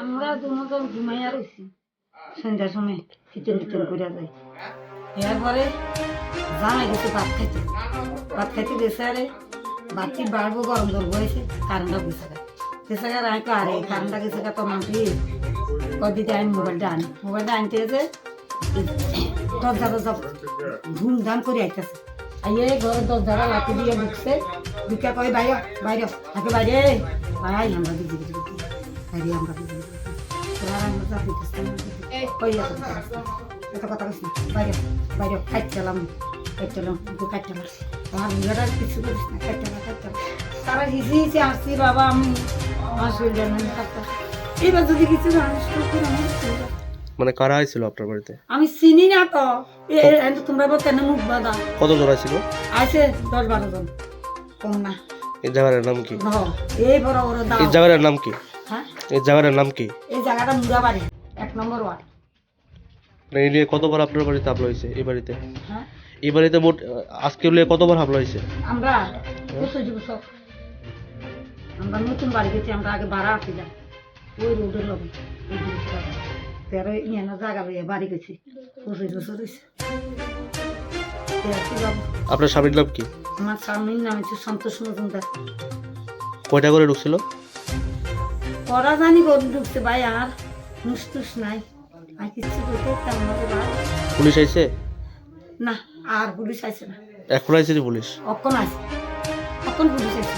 আমরা দুজন ঘুমাইয়া রয়েছি সন্ধ্যার সময় কিচেন টিচেন করে যাই। এরপরে জামাই গেছে ভাত খাইতে। ভাত খাইতে গেছে আরে বাচ্চি বাড়বো গরম জল বয়েছে কারেন্টটা গেছে গেছে রায় আরে, কারেন্টটা গেছে তো মাটি। কদিতে আমি মোবাইলটা আনি। মোবাইলটা আনতে এসে দরজা দরজা ধুমধাম করে আইতেছে। আইয়ে ঘরে দরজাটা লাঠি দিয়ে ঢুকছে। ঢুকে কয়, বাইরে বাইরে থাকে বাইরে ভাই আমরা দিদি না কিছু করিস না তারা হিসি হিসি আসছি বাবা আমি আমার নেই খাইতাম এবার যদি কিছু আমার মানে কারা আইছিল আপনার বাড়িতে? আমি চিনি না তো। তোমরা বল কেন মুখ বাদা কত জন ছিল আছে দশ বারো জন। কম না। এই জায়গাটার নাম কি? এই বড় বড় দাও। এই জায়গাটার নাম কি? এই জায়গাটার নাম কি? এই জায়গাটা মুরাবাড়ি এক নম্বর ওয়ার্ড। মানে এই নিয়ে কতবার আপনার বাড়িতে হামলা হয়েছে এই বাড়িতে? হ্যাঁ? এই বাড়িতে মোট আজকে নিয়ে কতবার হামলা হয়েছে? আমরা আমরা নতুন বাড়ি গেছি আমরা আগে ভাড়া ওই রোডের তেরো ইয়ানো জায়গা লইয়া বাড়ি গেছি। পঁচিশ বছর হয়েছে আপনার স্বামীর নাম কি? আমার স্বামীর নাম হচ্ছে সন্তোষ মজুমদার। কয়টা করে ঢুকছিল? করা জানি গরু ঢুকছে ভাই আর মুসটুস নাই। আর কিচ্ছু করতে তার মতো পুলিশ আইছে? না আর পুলিশ আইছে না। এখন আইছে পুলিশ? অক্ষণ আছে অক্ষণ পুলিশ আছে